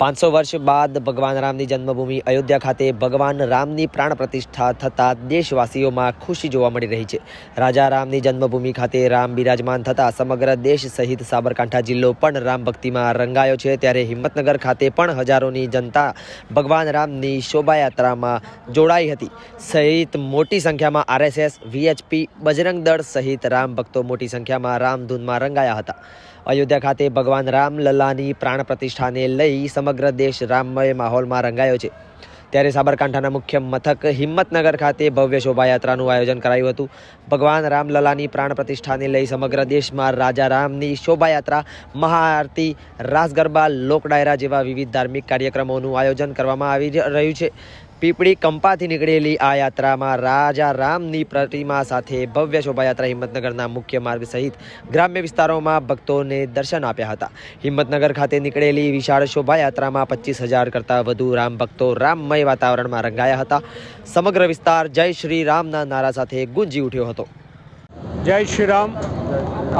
પાંચસો વર્ષ બાદ ભગવાન રામની જન્મભૂમિ અયોધ્યા ખાતે ભગવાન રામની પ્રાણ પ્રતિષ્ઠા થતાં દેશવાસીઓમાં ખુશી જોવા મળી રહી છે. રાજા રામની જન્મભૂમિ ખાતે રામ બિરાજમાન થતાં સમગ્ર દેશ સહિત સાબરકાંઠા જિલ્લો પણ રામ ભક્તિમાં રંગાયો છે. ત્યારે હિંમતનગર ખાતે પણ હજારોની જનતા ભગવાન રામની શોભાયાત્રામાં જોડાઈ હતી. સહિત મોટી સંખ્યામાં આરએસએસ, વીએચપી, બજરંગ દળ સહિત રામ ભક્તો મોટી સંખ્યામાં રામધૂનમાં રંગાયા હતા. અયોધ્યા ખાતે ભગવાન રામ લલ્લાની પ્રાણ પ્રતિષ્ઠાને લઈ સમગ્ર દેશ રામમય માહોલમાં રંગાયો છે. ત્યારે સાબરકાંઠાના મુખ્ય મથક હિંમતનગર ખાતે ભવ્ય શોભાયાત્રાનું આયોજન કરાયું હતું. ભગવાન રામલલાની પ્રાણ પ્રતિષ્ઠાને લઈ સમગ્ર દેશમાં રાજા રામની શોભાયાત્રા, મહાઆરતી રાસ ગરબા લોક જેવા વિવિધ ધાર્મિક કાર્યક્રમોનું આયોજન કરવામાં આવી રહ્યું છે. પીપળી કંપાથી નીકળેલી આ યાત્રામાં રાજા રામની પ્રતિમા સાથે ભવ્ય શોભાયાત્રા હિંમતનગરના મુખ્ય માર્ગ સહિત ગ્રામ્ય વિસ્તારોમાં ભક્તોને દર્શન આપ્યા હતા. હિંમતનગર ખાતે નીકળેલી વિશાળ શોભાયાત્રામાં પચીસ હજાર કરતાં વધુ રામ ભક્તો રામમય વાતાવરણમાં રંગાયા હતા. સમગ્ર વિસ્તાર જય શ્રી રામના નારા સાથે ગુંજી ઉઠ્યો હતો. જય શ્રી રામ.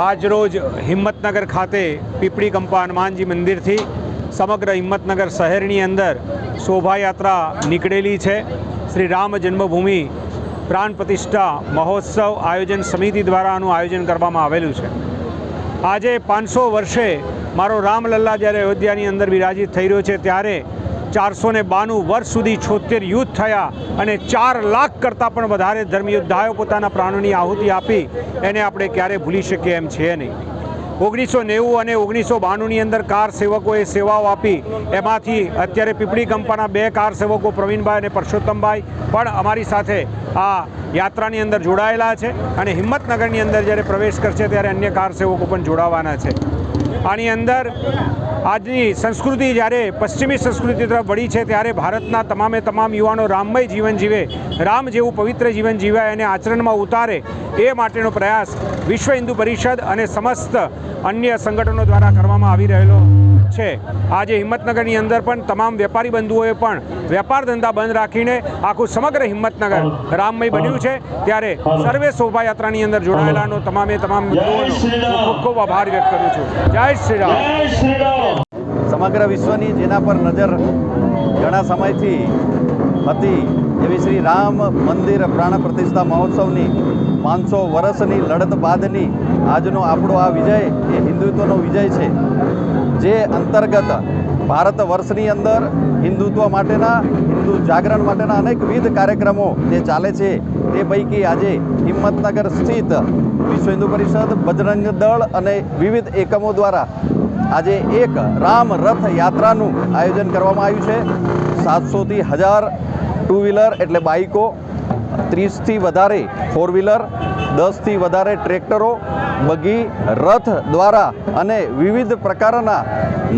આજરોજ હિંમતનગર ખાતે પીપળી કંપા હનુમાનજી મંદિરથી સમગ્ર હિંમતનગર શહેરની અંદર શોભાયાત્રા નીકળેલી છે. શ્રી રામ જન્મભૂમિ પ્રાણ પ્રતિષ્ઠા મહોત્સવ આયોજન સમિતિ દ્વારા આનું આયોજન કરવામાં આવેલું છે. આજે પાંચસો વર્ષે મારો રામલલ્લા જ્યારે અયોધ્યાની અંદર વિરાજિત થઈ રહ્યો છે, ત્યારે ચારસો ને બાણું વર્ષ સુધી છોતેર યુદ્ધ થયા અને ચાર લાખ કરતાં પણ વધારે ધર્મયોદ્ધાઓ પોતાના પ્રાણોની આહુતિ આપી, એને આપણે ક્યારે ભૂલી શકીએ એમ છે નહીં. ઓગણીસો નેવું અને ઓગણીસો બાણુંની અંદર કાર સેવકોએ સેવાઓ આપી. એમાંથી અત્યારે પીપળી કંપાના બે કાર સેવકો પ્રવીણભાઈ અને પરસોત્તમભાઈ પણ અમારી સાથે આ યાત્રાની અંદર જોડાયેલા છે અને હિંમતનગરની અંદર જ્યારે પ્રવેશ કરશે ત્યારે અન્ય કાર સેવકો પણ જોડાવાના છે. આની અંદર આજની સંસ્કૃતિ જ્યારે પશ્ચિમી સંસ્કૃતિ તરફ વળી છે ત્યારે ભારતના તમામે તમામ યુવાનો રામમય જીવન જીવે, રામ જેવું પવિત્ર જીવન જીવાય અને આચરણમાં ઉતારે એ માટેનો પ્રયાસ વિશ્વ હિન્દુ પરિષદ અને સમસ્ત અન્ય સંગઠનો દ્વારા કરવામાં આવી રહેલો છે. આજે હિંમતનગરની અંદર પણ તમામ વેપારી બંધુઓએ પણ વેપાર ધંધા બંધ રાખીને આખું સમગ્ર હિંમતનગર રામમય બન્યું છે. ત્યારે સર્વે શોભાયાત્રાની અંદર જોડાયેલાનો તમામે તમામ ખૂબ ખૂબ આભાર વ્યક્ત કરું છું. જય શ્રી રામ. સમગ્ર વિશ્વની જેના પર નજર ઘણા સમયથી હતી એવી શ્રી રામ મંદિર પ્રાણ પ્રતિષ્ઠા મહોત્સવની પાંચસો વર્ષની લડત બાદની આજનો આપણો આ વિજય એ હિન્દુત્વનો વિજય છે. જે અંતર્ગત ભારત વર્ષની અંદર હિન્દુત્વ માટેના, હિન્દુ જાગરણ માટેના અનેકવિધ કાર્યક્રમો જે ચાલે છે, તે પૈકી આજે હિંમતનગર સ્થિત વિશ્વ હિન્દુ પરિષદ, બજરંગ દળ અને વિવિધ એકમો દ્વારા આજે એક રામ રથ યાત્રાનું આયોજન કરવામાં આવ્યું છે. સાતસોથી હજાર ટુ વ્હીલર એટલે બાઇકો ત્રીસથી વધારે ફોર વ્હીલર દસથી વધારે ટ્રેક્ટરો બગી રથ દ્વારા અને વિવિધ પ્રકારના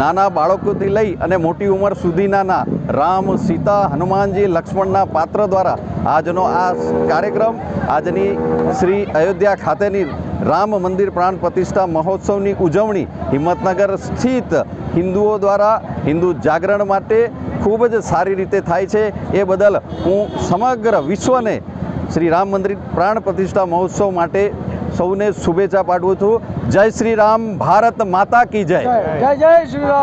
નાના બાળકોથી લઈ અને મોટી ઉંમર સુધીના રામ, સીતા, હનુમાનજી, લક્ષ્મણના પાત્ર દ્વારા આજનો આ કાર્યક્રમ, આજની શ્રી અયોધ્યા ખાતેની રામ મંદિર પ્રાણ પ્રતિષ્ઠા મહોત્સવની ઉજવણી હિંમતનગર સ્થિત હિન્દુઓ દ્વારા હિન્દુ જાગરણ માટે ખૂબ જ સારી રીતે થાય છે. એ બદલ હું સમગ્ર વિશ્વને શ્રી રામ મંદિર પ્રાણ પ્રતિષ્ઠા મહોત્સવ માટે સૌને શુભેચ્છા પાઠવું છું. જય શ્રી રામ, ભારત માતા કી જય. જય જય શ્રી રામ.